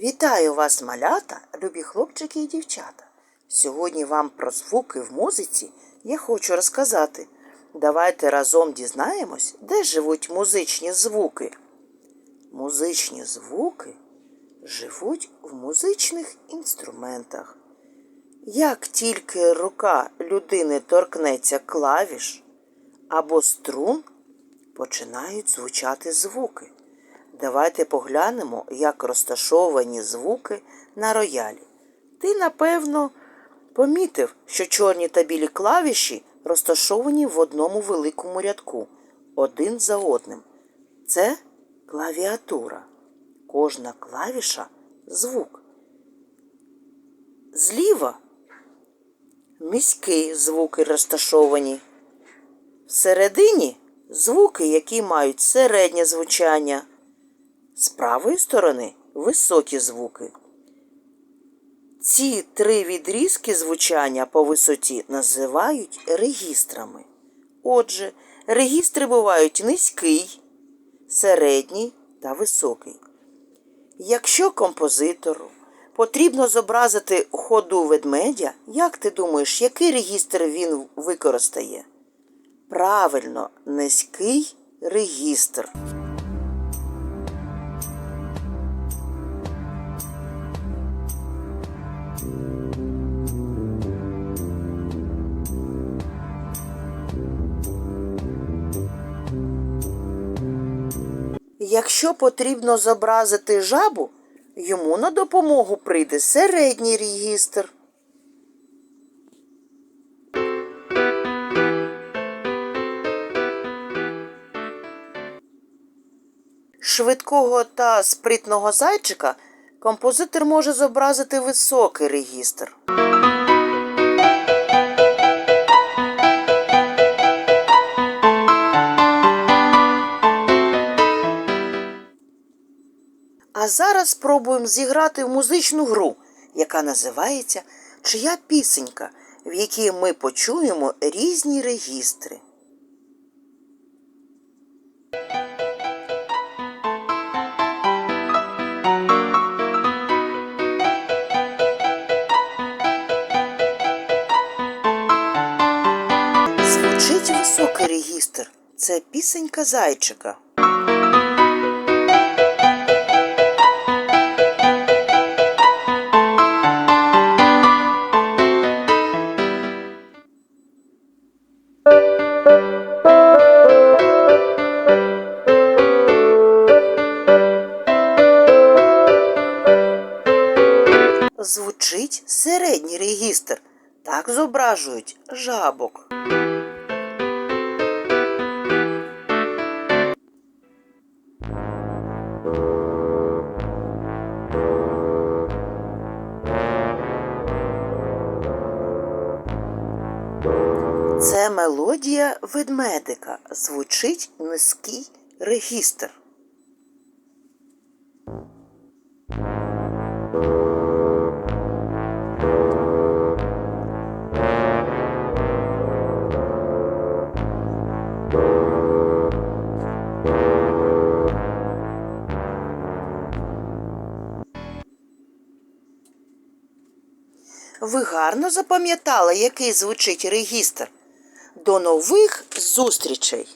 Вітаю вас, малята, любі хлопчики і дівчата. Сьогодні вам про звуки в музиці я хочу розказати. Давайте разом дізнаємось, де живуть музичні звуки. Музичні звуки живуть в музичних інструментах. Як тільки рука людини торкнеться клавіш або струн, починають звучати звуки. Давайте поглянемо, як розташовані звуки на роялі. Ти, напевно, помітив, що чорні та білі клавіші розташовані в одному великому рядку, один за одним. Це клавіатура. Кожна клавіша звук. Зліва низькі звуки розташовані. Всередині звуки, які мають середнє звучання. З правої сторони високі звуки. Ці три відрізки звучання по висоті називають регістрами. Отже, регістри бувають низький, середній та високий. Якщо композитору потрібно зобразити ходу ведмедя, як ти думаєш, який регістр він використає? Правильно, низький регістр. Якщо потрібно зобразити жабу, йому на допомогу прийде середній регістр. Швидкого та спритного зайчика композитор може зобразити високий регістр. А зараз спробуємо зіграти в музичну гру, яка називається Чия пісенька, в якій ми почуємо різні регістри. Звучить високий регістр. Це пісенька зайчика. Звучить середній регістр. Так зображують жабок. Це мелодія ведмедика. Звучить низький регістр. Ви гарно запам'ятали, який звучить регістр? До нових зустрічей!